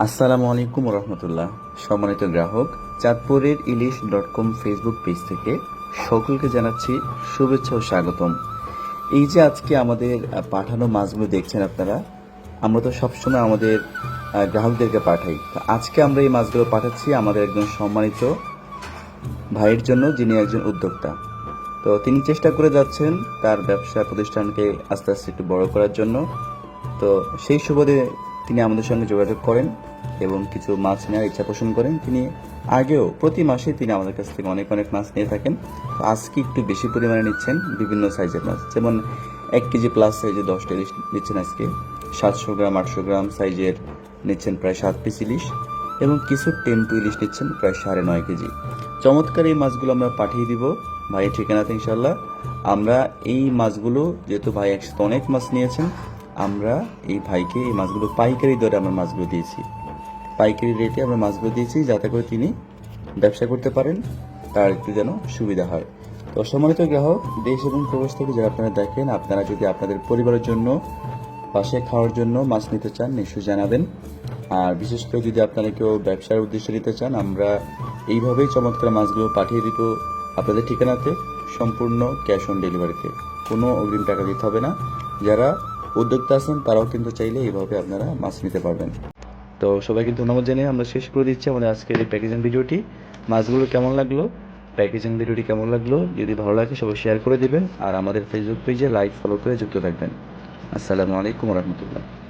আসসালামু আলাইকুম রহমতুল্লাহ। সম্মানিত গ্রাহক, চাঁদপুরের ইলিশ ডট কম ফেসবুক পেজ থেকে সকলকে জানাচ্ছি শুভেচ্ছা ও স্বাগতম। এই যে আজকে আমাদের পাঠানো মাছগুলো দেখছেন আপনারা, আমরা তো সবসময় আমাদের গ্রাহকদেরকে পাঠাই। তো আজকে আমরা এই মাছগুলো পাঠাচ্ছি আমাদের একজন সম্মানিত ভাইয়ের জন্য, যিনি একজন উদ্যোক্তা। তো তিনি চেষ্টা করে যাচ্ছেন তার ব্যবসা প্রতিষ্ঠানকে আস্তে আস্তে একটু বড় করার জন্য। তো সেই সুবাদে তিনি আমাদের সঙ্গে যোগাযোগ করেন এবং কিছু মাছ নেওয়ার ইচ্ছা পোষণ করেন। তিনি আগেও প্রতি মাসে তিনি আমাদের কাছ থেকে অনেক অনেক মাছ নিয়ে থাকেন। আজকে একটু বেশি পরিমাণে নিচ্ছেন বিভিন্ন সাইজের মাছ। যেমন এক কেজি প্লাস সাইজে দশটা ইলিশ নিচ্ছেন আজকে। সাতশো গ্রাম, আটশো গ্রাম সাইজের নিচ্ছেন প্রায় সাত পিস ইলিশ এবং কিছু টেম্পু ইলিশ নিচ্ছেন প্রায় সাড়ে নয় কেজি। চমৎকার এই মাছগুলো আমরা পাঠিয়ে দিব ভাইয়ের ঠিকানাতে ইনশাল্লাহ আমরা এই মাছগুলো, যেহেতু ভাই একসাথে অনেক মাছ নিয়েছেন আমরা এই ভাইকে এই মাছগুলো পাইকারি দরে আমরা মাছগুলো দিয়েছি। পাইকারি রেটে আমরা মাছগুলো দিয়েছি যাতে করে তিনি ব্যবসা করতে পারেন, তার একটু যেন সুবিধা হয়। তো সম্মানিত গ্রাহক, দেশ এবং প্রবাস থেকে যারা আপনারা দেখেন, আপনারা যদি আপনাদের পরিবারের জন্য, পাশে খাওয়ার জন্য মাছ নিতে চান, নিশ্চয়ই জানাবেন। আর বিশেষ করে যদি আপনারা কেউ ব্যবসার উদ্দেশ্যে নিতে চান, আমরা এইভাবেই চমৎকার মাছগুলো পাঠিয়ে দিব আপনাদের ঠিকানাতে, সম্পূর্ণ ক্যাশ অন ডেলিভারিতে। কোনো অগ্রিম টাকা দিতে হবে না। যারা উদ্যোক্তা আছেন, তারাও কিন্তু চাইলে এইভাবে আপনারা মাছ নিতে পারবেন। তো সবাই কিন্তু ধন্যবাদ জানিয়ে আমরা শেষ করে দিচ্ছি আমাদের আজকের এই প্যাকেজিং ভিডিওটি। মাছগুলো কেমন লাগল? প্যাকেজিং ভিডিওটি কেমন লাগল? যদি ভালো লাগে সবাই শেয়ার করে দেবেন। আর আমাদের ফেসবুক পেজে লাইক ফলো করে যুক্ত থাকবেন। আসসালামু আলাইকুম রহমতুল্লাহ।